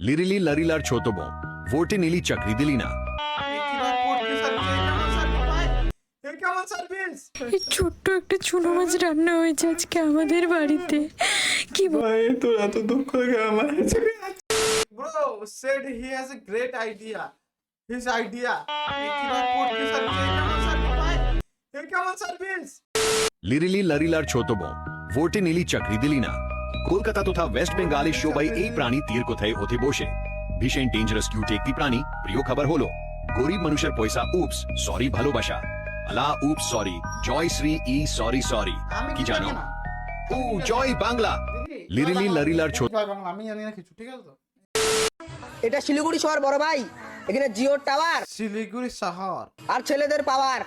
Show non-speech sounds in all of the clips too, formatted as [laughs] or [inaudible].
লিরিলি লারিলার ছোট বোন ভোটে নিলি চাকরি দিলি না। ছোট্ট একটা চুনো মাছ রান্না হয়েছে আজকে আমাদের বাড়িতে। কি ভাই তোর এত দুঃখ দেখে আমার bro said he has a great idea. His idea. কীভাবে পড়তে সার্ভিস কেমন সার্ভিস ভাই এ কেমন সার্ভিস লিরিলি লারিলার ছোট বোন ভোটে নিলি চাকরি দিলি না। কলকাতা তথা ওয়েস্ট বেঙ্গলের সবাই এই প্রাণী তীর কোথায় হতে বসে? ভীষণ ডেঞ্জারাস কিউট একটি প্রাণী প্রিয় খাবার হলো। গরিব মানুষের পয়সা উপস সরি ভালোবাসা। আলা উপস সরি জয় শ্রী ই সরি সরি কি জানো? ও জয় বাংলা। লিরিলি লারিলার ছোট বাংলা আমি জানি না কিছু ঠিক আছে তো? এটা শিলিগুড়ি শহর বড় ভাই। এখানে জিও টাওয়ার। শিলিগুড়ি শহর। আর ছেলেদের পাওয়ার।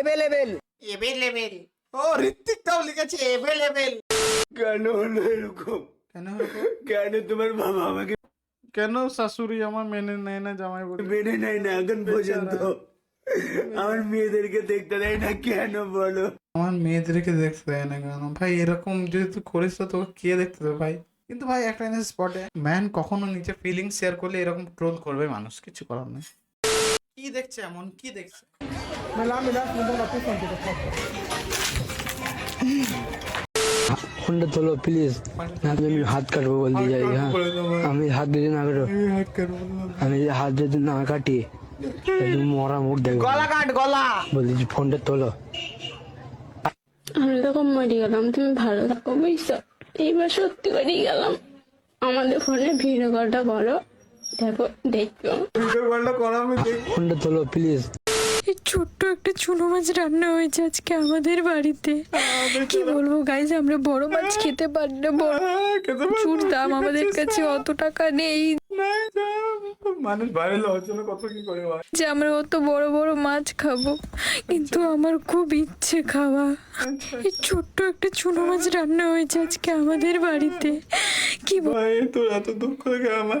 এভেলেবেল। এভেলেবেল। ও ঋত্বিক দাও লিখেছে এভেলেবেল। কেন হলো এরকম? কেন হলো কেন তোমার বাবা আমাকে কেন শাশুড়ি আমার মেনে নেয় না জামাই বলে? মেনে নেয় না এখন পর্যন্ত। আমার মেয়েদেরকে দেখতে দেয় না কেন বলো? আমার মেয়েদেরকে দেখতে দেয় না কেন? ভাই এরকম যদি তুই করিস তো তোকে কে দেখতে দেবে ভাই? কিন্তু ভাই একটা জিনিস স্পটে ম্যান কখনো নিচে ফিলিং শেয়ার করলে এরকম ট্রোল করবে মানুষ কিছু করার নেই। কি দেখছে এমন? কি দেখছে? ফোনটা তোলো প্লিজ নাহলে আমি হাত কাটবো বলতে যাই হ্যাঁ। আমি হাত যদি না কাটো। আমি যদি হাত যদি না কাটি মরা মুখ দেখব। গলা কাট গলা। বলছি ফোনটা তোলো। আমি তখন মরে গেলাম। তুমি ভালো থাকো বুঝছ? এইবার সত্যি করেই গেলাম। আমাদের ফোনে ভিডিও কলটা করো। দেখো দেখো। ভিডিও কলটা করো আমি দেখব। ফোনটা তোলো প্লিজ ছোট্ট একটা চুনো মাছ রান্না হয়েছে আজকে আমাদের বাড়িতে। কি বলব গাইজ আমরা বড় মাছ খেতে পারি না বড় প্রচুর দাম আমাদের কাছে অত টাকা নেই। মানুষ ভাইরাল জন্য কত কি করে যে আমরা অত বড় বড় মাছ খাব কিন্তু আমার খুব ইচ্ছে খাওয়া। এই ছোট্ট একটা চুনো মাছ রান্না হয়েছে আজকে আমাদের বাড়িতে। কি বল- তোর এত দুঃখ দেখে আমার।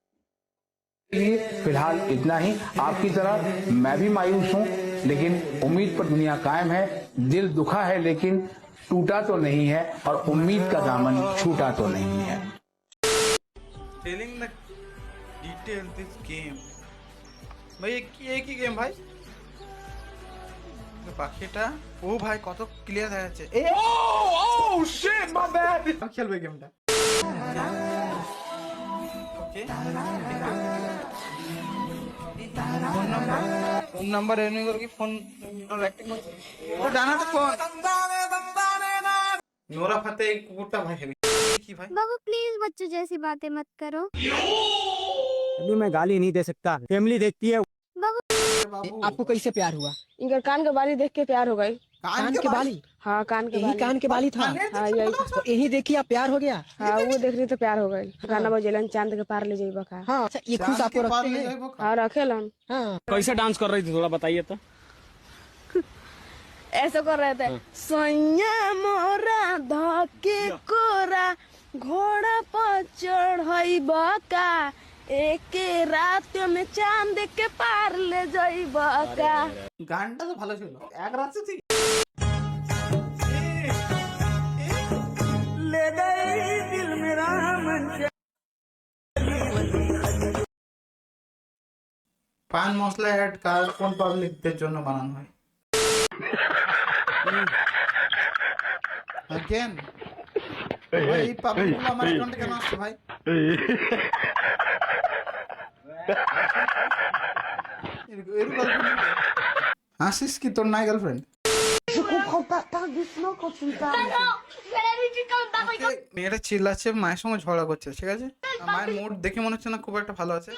फिलहाल इतना ही आपकी तरह मैं भी मायूस हूँ लेकिन उम्मीद पर दुनिया कायम है दिल दुखा है लेकिन टूटा तो नहीं है और उम्मीद का दामन छूटा तो नहीं है telling the detail this game ভাই এ কি এ কি গেম ভাই এ পাখিটা ও ভাই কত ক্লিয়ার হয়ে যাচ্ছে এ ও ও শিট মাই ব্যাড খেলবে গেমটা ওকে ফোন নাম্বার ফোন নাম্বার এমনি করে কি ফোন অ্যাক্টিং করছে ও ডানাতে ফোন নোরা ফাতে এই কুকুরটা ভাই হেভি কি ভাই बाबू प्लीज बच्चों जैसी बातें मत करो अभी मैं गाली नहीं दे सकता फैमिली देखती है বাবু आपको कैसे प्यार हुआ इनका कान के बाली देख के प्यार हो गई कान के बाली? हाँ कान के यही कान के बाली था। हाँ यही तो यही देखिए आप प्यार हो गया? हाँ वो देख रही तो प्यार हो गई। गाना बजेलन चाँद के पार ले जाइबा का हाँ अच्छा ये खुश आपको रखते हैं? हाँ रखेलन हाँ। कैसे डांस कर रही थी थोड़ा बताइए तो। [laughs] ऐसा कर रहे थे सोया मोरा धके कोरा घोड़ा पर चढ़ाइबा का एक रात में चांद के पार ले जाइबा का গানটা তো ভালো ছিল এক রাতে ঠিক পান মশলা অ্যাড কার কোন পাবলিকদের জন্য বানানো হয় কেন ভাই এই পাবলিকগুলো আমার অ্যাকাউন্টে কেন আসছে ভাই Girlfriend কে? হাসিস কি তোর নাই গার্লফ্রেন্ড মেয়েটা চিল্লাচ্ছে মায়ের সঙ্গে ঝগড়া করছে ঠিক আছে মায়ের মুড দেখে মনে হচ্ছে না খুব একটা ভালো আছে।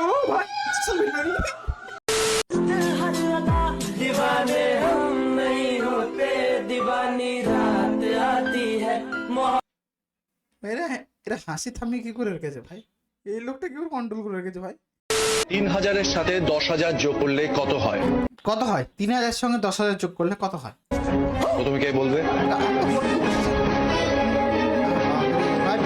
ও ভাই এরা হাসি থামিয়ে কি করে রেখেছে ভাই এই লোকটা কি করে কন্ট্রোল করে রেখেছে ভাই? তিন হাজারের সাথে দশ হাজার যোগ করলে কত হয়? কত হয়? তিন হাজার সঙ্গে দশ হাজার যোগ করলে কত হয়? প্রথমে কে বলবে? হয়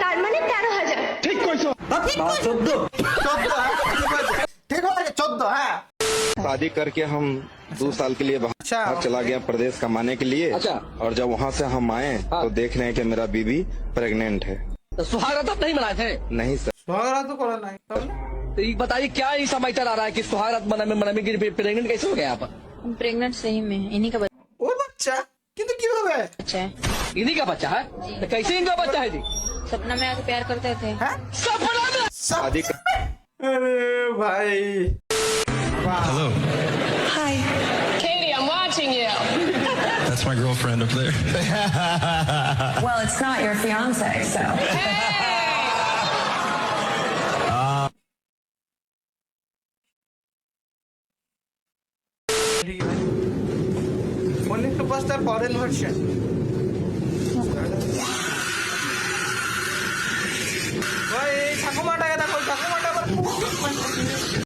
হ্যাঁ মানে হাজার চোদ্দ। ঠিক আছে চোদ্দ হ্যাঁ। शादी करके हम दो अच्छा। साल के लिए बाहर अच्छा। चला गया प्रदेश कमाने के लिए। अच्छा। और जब वहाँ से हम आए हाँ। तो देख रहे हैं कि मेरा बीबी प्रेग्नेंट है। तो सुहागरात तो आप नहीं मनाए थे? नहीं सर। सुहागरात तो तो ये बताइए क्या ये समय आ रहा है कि सुहागरात में मनाने की प्रेगनेंट कैसे हो गया आप? प्रेगनेंट सही में इन्हीं का बच्चा? किंतु क्यों हो गया? अच्छा इन्हीं का बच्चा है? तो कैसे इनका बच्चा है जी? सपना में आके प्यार करते थे। सपना में? शादी अरे भाई। Wow. Hello. Hi. Katie, I'm watching you. That's my girlfriend up there. [laughs] well, it's not your fiance, so. Hey!